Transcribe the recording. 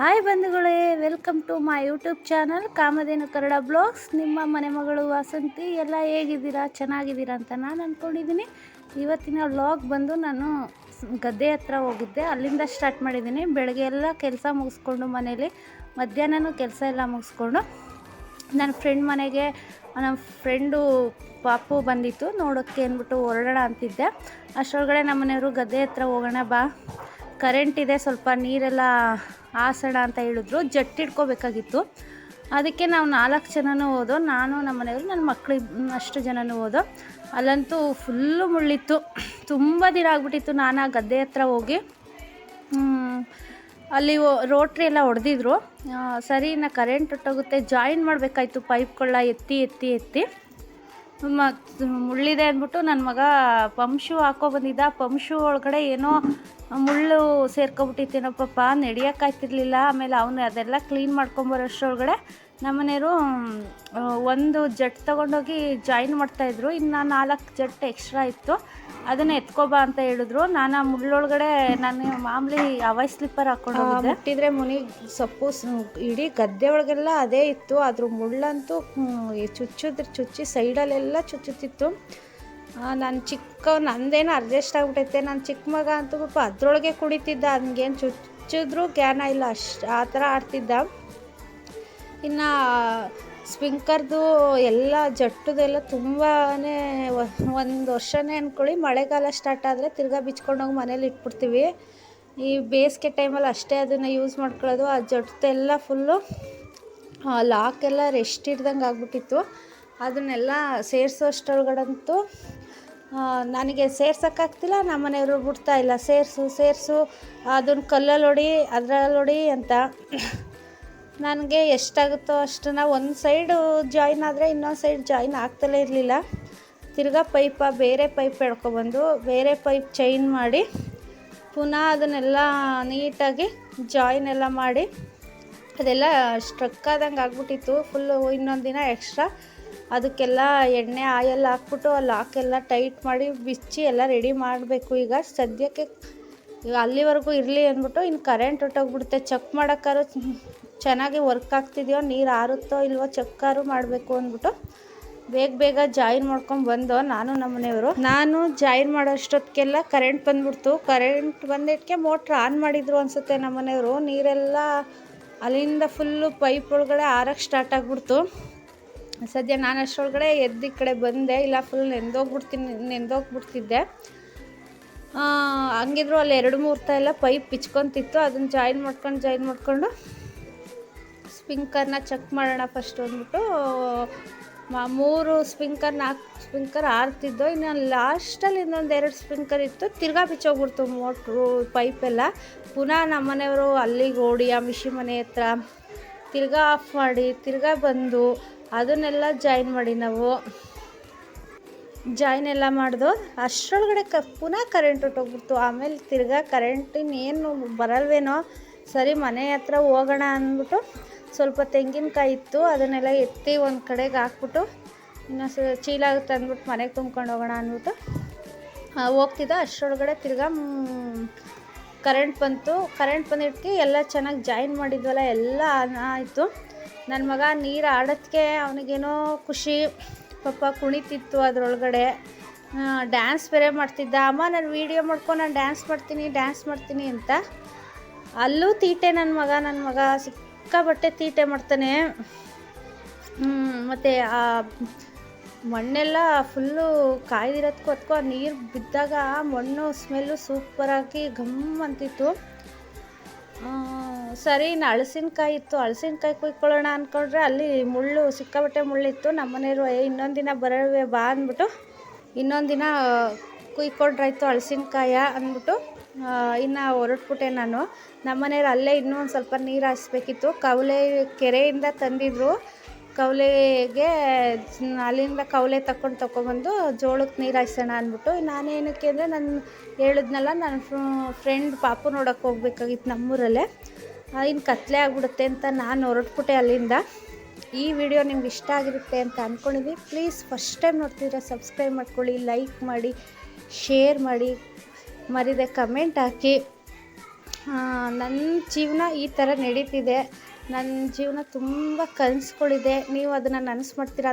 Hi ಬಂಧುಗಳೇ, welcome to my YouTube channel Kamadhenu Kannada vlogs. ನಿಮ್ಮ ಮನೆ ಮಗಳು ವಾಸಂತಿ, ಎಲ್ಲ ಹೇಗಿದ್ದೀರಾ, ಚೆನ್ನಾಗಿದ್ದೀರಾ ಅಂತ ನಾನು ಅಂದ್ಕೊಂಡಿದ್ದೀನಿ ಇವತ್ತಿನ ವ್ಲಾಗ್ ಬಂದು ನಾನು ಗದ್ದೆ ಹತ್ರ ಹೋಗಿದ್ದೆ. ಅಲ್ಲಿಂದ ಸ್ಟಾರ್ಟ್ ಮಾಡಿದ್ದೀನಿ ಬೆಳಗ್ಗೆ ಎಲ್ಲ ಕೆಲಸ ಮುಗಿಸ್ಕೊಂಡು ಮನೇಲಿ, ಮಧ್ಯಾಹ್ನನೂ ಕೆಲಸ ಎಲ್ಲ ಮುಗಿಸ್ಕೊಂಡು ನನ್ನ ಫ್ರೆಂಡ್ ಮನೆಗೆ ನಮ್ಮ ಫ್ರೆಂಡು ಪಾಪು ಬಂದಿತ್ತು. ನೋಡೋಕ್ಕೆ ಅಂದ್ಬಿಟ್ಟು ಹೊರಡೋಣ ಅಂತಿದ್ದೆ. ಅಷ್ಟರೊಳಗಡೆ ನಮ್ಮ ಮನೆಯವರು ಗದ್ದೆ ಹತ್ರ ಹೋಗೋಣ ಬಾ ಕರೆಂಟ್ ಇದೆ, ಸ್ವಲ್ಪ ನೀರೆಲ್ಲ ಹಾಸೋಣ ಅಂತ ಹೇಳಿದ್ರು ಜಟ್ಟಿಡ್ಕೋಬೇಕಾಗಿತ್ತು ಅದಕ್ಕೆ ನಾವು ನಾಲ್ಕು ಜನನೂ ಹೋದೋ, ನಾನು ನಮ್ಮ ಮನೆಯವರು, ನನ್ನ ಮಕ್ಕಳು ಅಷ್ಟು ಜನನೂ ಹೋದೋ, ಅಲ್ಲಂತೂ ಫುಲ್ಲು ಮುಳ್ಳಿತ್ತು. ತುಂಬ ದಿನ ಆಗ್ಬಿಟ್ಟಿತ್ತು ನಾನು ಆ ಗದ್ದೆ ಹತ್ರ ಹೋಗಿ. ಅಲ್ಲಿ ರೋಟ್ರಿ ಎಲ್ಲ ಹೊಡೆದಿದ್ರು. ಸರಿ ನಾ ಕರೆಂಟ್ ಹೊಟ್ಟೋಗುತ್ತೆ ಜಾಯಿನ್ ಮಾಡಬೇಕಾಯ್ತು ಪೈಪ್ಗಳ ಎತ್ತಿ ಎತ್ತಿ ಎತ್ತಿ. ಮುಳ್ಳಿದೆ ಅಂದ್ಬಿಟ್ಟು ನನ್ನ ಮಗ ಪಂಪ್ ಶೂ ಹಾಕೋ ಬಂದಿದ್ದ. ಪಂಪ್ ಶೂ ಒಳಗಡೆ ಏನೋ ಮುಳ್ಳು ಸೇರ್ಕೊಬಿಟ್ಟಿತ್ತೇನೋ ಪಾಪ ನಡಿಯೋಕ್ಕಾಗ್ತಿರ್ಲಿಲ್ಲ ಆಮೇಲೆ ಅವನು ಅದೆಲ್ಲ ಕ್ಲೀನ್ ಮಾಡ್ಕೊಂಬರೋಷ್ಟರೊಳಗಡೆ ನಮ್ಮನೆಯವರು ಒಂದು ಜಟ್ ತೊಗೊಂಡೋಗಿ ಜಾಯಿನ್ ಮಾಡ್ತಾಯಿದ್ರು. ಇನ್ನು ನಾಲ್ಕು ಜಟ್ ಎಕ್ಸ್ಟ್ರಾ ಇತ್ತು. ಅದನ್ನು ಎತ್ಕೊಬಾ ಅಂತ ಹೇಳಿದ್ರು. ನಾನು ಆ ಮುಳ್ಳೊಳಗಡೆ ನಾನು ಮಾಮೂಲಿ ಅವೈ ಸ್ಲಿಪ್ಪರ್ ಹಾಕೊಂಡು ಮುಟ್ಟಿದ್ರೆ ಮುನಿ ಸೊಪ್ಪು ಇಡೀ ಗದ್ದೆ ಒಳಗೆಲ್ಲ ಅದೇ ಇತ್ತು. ಅದ್ರ ಮುಳ್ಳಂತೂ ಚುಚ್ಚಿದ್ರೆ ಚುಚ್ಚಿ ಸೈಡಲ್ಲೆಲ್ಲ ಚುಚ್ಚುತ್ತಿತ್ತು. ನಾನು ಚಿಕ್ಕ ನಂದೇನು ಅಡ್ಜಸ್ಟ್ ಆಗ್ಬಿಟ್ಟೈತೆ ನಾನು ಚಿಕ್ಕ ಮಗ ಅಂತೂ ಪಾಪ ಅದ್ರೊಳಗೆ ಕುಡಿತಿದ್ದ. ಹಂಗೇನು ಚುಚ್ಚಿದ್ರು ಜ್ಞಾನ ಇಲ್ಲ. ಅಷ್ಟು ಆ ಥರ ಆಡ್ತಿದ್ದ. ಇನ್ನು ಸ್ಪಿಂಕರ್ದು ಎಲ್ಲ ಜಟ್ಟುದೆಲ್ಲ ತುಂಬಾ ಒಂದು ವರ್ಷನೇ ಅಂದ್ಕೊಳ್ಳಿ ಮಳೆಗಾಲ ಸ್ಟಾರ್ಟ್ ಆದರೆ ತಿರ್ಗಾ ಬಿಚ್ಕೊಂಡೋಗಿ ಮನೇಲಿ ಇಟ್ಬಿಡ್ತೀವಿ. ಈ ಬೇಸಿಗೆ ಟೈಮಲ್ಲಿ ಅಷ್ಟೇ ಅದನ್ನು ಯೂಸ್ ಮಾಡ್ಕೊಳ್ಳೋದು. ಆ ಜಟ್ಟುದೆಲ್ಲ ಫುಲ್ಲು ಲಾಕ್ ಎಲ್ಲ ರೆಸ್ಟ್ ಇಡ್ದಂಗೆ ಆಗ್ಬಿಟ್ಟಿತ್ತು. ಅದನ್ನೆಲ್ಲ ಸೇರಿಸೋಷ್ಟೊಳಗಡಂತೂ ನನಗೆ ಸೇರ್ಸೋಕ್ಕಾಗ್ತಿಲ್ಲ ನಮ್ಮ ಮನೆಯವರು ಬಿಡ್ತಾ ಇಲ್ಲ. ಸೇರಿಸು ಸೇರಿಸು ಅದನ್ನ ಕಲ್ಲಲ್ಲಿ ಹೊಡಿ ಅದರಲ್ಲಿ ಹೊಡಿ ಅಂತ. ನನಗೆ ಎಷ್ಟಾಗುತ್ತೋ ಅಷ್ಟನ್ನ ಒಂದು ಸೈಡು ಜಾಯಿನ್ ಆದರೆ ಇನ್ನೊಂದು ಸೈಡ್ ಜಾಯಿನ್ ಆಗ್ತಲೇ ಇರಲಿಲ್ಲ. ತಿರ್ಗಾ ಪೈಪ ಬೇರೆ ಪೈಪ್ ಎಳ್ಕೊಬಂದು ಬೇರೆ ಪೈಪ್ ಚೈನ್ ಮಾಡಿ ಪುನಃ ಅದನ್ನೆಲ್ಲ ನೀಟಾಗಿ ಜಾಯಿನ್ ಎಲ್ಲ ಮಾಡಿ ಅದೆಲ್ಲ ಸ್ಟ್ರಕ್ ಆದಂಗೆ ಆಗ್ಬಿಟ್ಟಿತ್ತು. ಫುಲ್ಲು ಇನ್ನೊಂದು ದಿನ ಎಕ್ಸ್ಟ್ರಾ ಅದಕ್ಕೆಲ್ಲ ಎಣ್ಣೆ ಆಯಲ್ ಹಾಕ್ಬಿಟ್ಟು ಆ ಲಾಕೆಲ್ಲ ಟೈಟ್ ಮಾಡಿ ಬಿಚ್ಚಿ ಎಲ್ಲ ರೆಡಿ ಮಾಡಬೇಕು ಈಗ. ಸದ್ಯಕ್ಕೆ ಈಗ ಅಲ್ಲಿವರೆಗೂ ಇರಲಿ ಅಂದ್ಬಿಟ್ಟು ಇನ್ನು ಕರೆಂಟ್ ಹೊಟ್ಟೋಗ್ಬಿಡುತ್ತೆ ಚೆಕ್ ಮಾಡೋಕ್ಕಾರು ಚೆನ್ನಾಗಿ ವರ್ಕ್ ಆಗ್ತಿದೆಯೋ, ನೀರು ಆರುತ್ತೋ ಇಲ್ವೋ ಚೆಕ್ಕಾರು ಮಾಡಬೇಕು ಅಂದ್ಬಿಟ್ಟು ಬೇಗ ಬೇಗ ಜಾಯಿನ್ ಮಾಡ್ಕೊಂಡು ಬಂದು ನಾನು ನಮ್ಮ ಮನೆಯವರು. ನಾನು ಜಾಯಿನ್ ಮಾಡೋಷ್ಟೊತ್ತಿಗೆಲ್ಲ ಕರೆಂಟ್ ಬಂದ್ಬಿಡ್ತು. ಕರೆಂಟ್ ಬಂದಿದ್ದಕ್ಕೆ ಮೋಟ್ರ್ ಆನ್ ಮಾಡಿದ್ರು ಅನಿಸುತ್ತೆ ನಮ್ಮ ಮನೆಯವರು. ನೀರೆಲ್ಲ ಅಲ್ಲಿಂದ ಫುಲ್ಲು ಪೈಪ್ ಒಳಗಡೆ ಆರಕ್ಕೆ ಸ್ಟಾರ್ಟ್ ಆಗಿಬಿಡ್ತು. ಸದ್ಯ ನಾನು ಅಷ್ಟರೊಳಗಡೆ ಎದ್ದು ಈ ಕಡೆ ಬಂದೆ. ಇಲ್ಲ ಫುಲ್ ನೆಂದೋಗ್ಬಿಡ್ತೀನಿ, ನೆಂದೋಗ್ಬಿಡ್ತಿದ್ದೆ. ಹಂಗಿದ್ರು ಅಲ್ಲಿ ಎರಡು ಮೂರು ತ ಎಲ್ಲ ಪೈಪ್ ಬಿಚ್ಕೊಂತಿತ್ತು ಅದನ್ನ ಜಾಯಿನ್ ಮಾಡ್ಕೊಂಡು ಜಾಯಿನ್ ಮಾಡಿಕೊಂಡು ಸ್ಪಿಂಕರ್ನ ಚೆಕ್ ಮಾಡೋಣ ಫಸ್ಟ್ ಅಂದ್ಬಿಟ್ಟು ಮೂರು ಸ್ಪಿಂಕರ್ ನಾಲ್ಕು ಸ್ಪಿಂಕರ್ ಆರ್ತಿದ್ದು, ಇನ್ನು ಲಾಸ್ಟಲ್ಲಿ ಇನ್ನೊಂದು ಎರಡು ಸ್ಪಿಂಕರ್ ಇತ್ತು. ತಿರ್ಗಾ ಬಿಚ್ಚೋಗ್ಬಿಡ್ತು ಮೋಟ್ರು ಪೈಪೆಲ್ಲ ಪುನಃ ನಮ್ಮ ಮನೆಯವರು ಅಲ್ಲಿಗೆ ಓಡಿ, ಆ ಮಿಷಿ ಮನೆ ಹತ್ರ ತಿರ್ಗಾ ಆಫ್ ಮಾಡಿ, ತಿರ್ಗಾ ಬಂದು ಅದನ್ನೆಲ್ಲ ಜಾಯಿನ್ ಮಾಡಿ ನಾವು. ಜಾಯಿನ್ ಎಲ್ಲ ಮಾಡಿದೋ, ಅಷ್ಟರೊಳಗಡೆ ಕ, ಪುನಃ ಕರೆಂಟ್ ಹೊಟ್ಟೋಗ್ಬಿಡ್ತು ಆಮೇಲೆ ತಿರ್ಗಾ ಕರೆಂಟಿನ ಏನು ಬರಲ್ವೇನೋ, ಸರಿ ಮನೆ ಹತ್ರ ಹೋಗೋಣ ಅಂದ್ಬಿಟ್ಟು ಸ್ವಲ್ಪ ತೆಂಗಿನಕಾಯಿ ಇತ್ತು, ಅದನ್ನೆಲ್ಲ ಎತ್ತಿ ಒಂದು ಕಡೆಗೆ ಹಾಕ್ಬಿಟ್ಟು ಇನ್ನೊಂದು ಚೀಲ ತಂದ್ಬಿಟ್ಟು ಮನೆಗೆ ತುಂಬ್ಕೊಂಡು ಹೋಗೋಣ ಅಂದ್ಬಿಟ್ಟು ಹೋಗ್ತಿದ್ದ. ಅಷ್ಟರೊಳಗಡೆ ತಿರ್ಗಾ ಕರೆಂಟ್ ಬಂತು. ಕರೆಂಟ್ ಬಂದಿದ್ದಕ್ಕೆ ಎಲ್ಲ ಚೆನ್ನಾಗಿ ಜಾಯಿನ್ ಮಾಡಿದ್ವಲ್ಲ, ಎಲ್ಲ ಆಯಿತು. ನನ್ನ ಮಗ ನೀರು ಆಡೋದಕ್ಕೆ ಅವನಿಗೇನೋ ಖುಷಿ. ಪಾಪ ಕುಣಿತಿತ್ತು ಅದರೊಳಗಡೆ. ಡ್ಯಾನ್ಸ್ ಬೇರೆ ಮಾಡ್ತಿದ್ದ. ಅಮ್ಮ, ನಾನು ವೀಡಿಯೋ ಮಾಡ್ಕೊಂಡು ನಾನು ಡ್ಯಾನ್ಸ್ ಮಾಡ್ತೀನಿ ಡ್ಯಾನ್ಸ್ ಮಾಡ್ತೀನಿ ಅಂತ. ಅಲ್ಲೂ ತೀಟೆ ನನ್ನ ಮಗ ನನ್ನ ಮಗ ಸಿಕ್ಕಾಬಟ್ಟೆ ತೀಟೆ ಮಾಡ್ತಾನೆ. ಮತ್ತು ಆ ಮಣ್ಣೆಲ್ಲ ಫುಲ್ಲು ಕಾಯ್ದಿರೋದಕ್ಕೂ ಅದಕ್ಕೂ ಆ ನೀರು ಬಿದ್ದಾಗ ಮಣ್ಣು ಸ್ಮೆಲ್ಲು ಸೂಪರಾಗಿ ಘಮ್ ಅಂತಿತ್ತು. ಸರಿ ಇನ್ನು ಹಳಸಿನ್ಕಾಯಿ ಇತ್ತು ಹಳಸಿನ್ಕಾಯಿ ಕುಯ್ಕೊಳ್ಳೋಣ ಅಂದ್ಕೊಂಡ್ರೆ ಅಲ್ಲಿ ಮುಳ್ಳು ಸಿಕ್ಕಾಬಟ್ಟೆ ಮುಳ್ಳಿತ್ತು, ನಮ್ಮ ಮನೆಯವರು, ಏ, ಇನ್ನೊಂದು ದಿನ ಬರೋವೆ, ಬಾ ಅಂದ್ಬಿಟ್ಟು, ಇನ್ನೊಂದು ದಿನ ಕುಯ್ಕೊಂಡ್ರಾಯ್ತು ಹಳಸಿನ್ಕಾಯ ಅಂದ್ಬಿಟ್ಟು ಇನ್ನು ಹೊರಟ್ಬಿಟ್ಟೆ ನಾನು. ನಮ್ಮ ಮನೆಯವ್ರು ಅಲ್ಲೇ ಇನ್ನೂ ಒಂದು ಸ್ವಲ್ಪ ನೀರು ಹಾಯಿಸ್ಬೇಕಿತ್ತು. ಕವಲೆ ಕೆರೆಯಿಂದ ತಂದಿದ್ರು. ಕವಲೆಗೆ ಅಲ್ಲಿಂದ ಕವಲೆ ತಕೊಂಡು ತಗೊಬಂದು ಜೋಳಕ್ಕೆ ನೀರು ಹಾಯಿಸೋಣ ಅಂದ್ಬಿಟ್ಟು ನಾನೇನಕ್ಕೆ ಅಂದರೆ ನಾನು ಹೇಳಿದ್ನಲ್ಲ ನನ್ನ ಫ್ರೆಂಡ್ ಪಾಪು ನೋಡೋಕೆ ಹೋಗ್ಬೇಕಾಗಿತ್ತು ನಮ್ಮೂರಲ್ಲೇ. ಇನ್ನು ಕತ್ತಲೆ ಆಗ್ಬಿಡುತ್ತೆ ಅಂತ ನಾನು ಹೊರಟ್ಬಿಟ್ಟೆ ಅಲ್ಲಿಂದ. ಈ ವಿಡಿಯೋ ನಿಮ್ಗೆ ಇಷ್ಟ ಆಗಿರುತ್ತೆ ಅಂತ ಅಂದ್ಕೊಂಡಿದ್ವಿ ಪ್ಲೀಸ್ ಫಸ್ಟ್ ಟೈಮ್ ನೋಡ್ತಿದ್ರೆ ಸಬ್ಸ್ಕ್ರೈಬ್ ಮಾಡ್ಕೊಳ್ಳಿ ಲೈಕ್ ಮಾಡಿ ಶೇರ್ ಮಾಡಿ, ಮರಿದೆ ಕಮೆಂಟ್ ಹಾಕಿ. ನನ್ನ ಜೀವನ ಈ ಥರ ನಡೀತಿದೆ. ನನ್ನ ಜೀವನ ತುಂಬ ಕನಸುಗಳಿದೆ. ನೀವು ಅದನ್ನು ನನಸು ಮಾಡ್ತೀರಾ?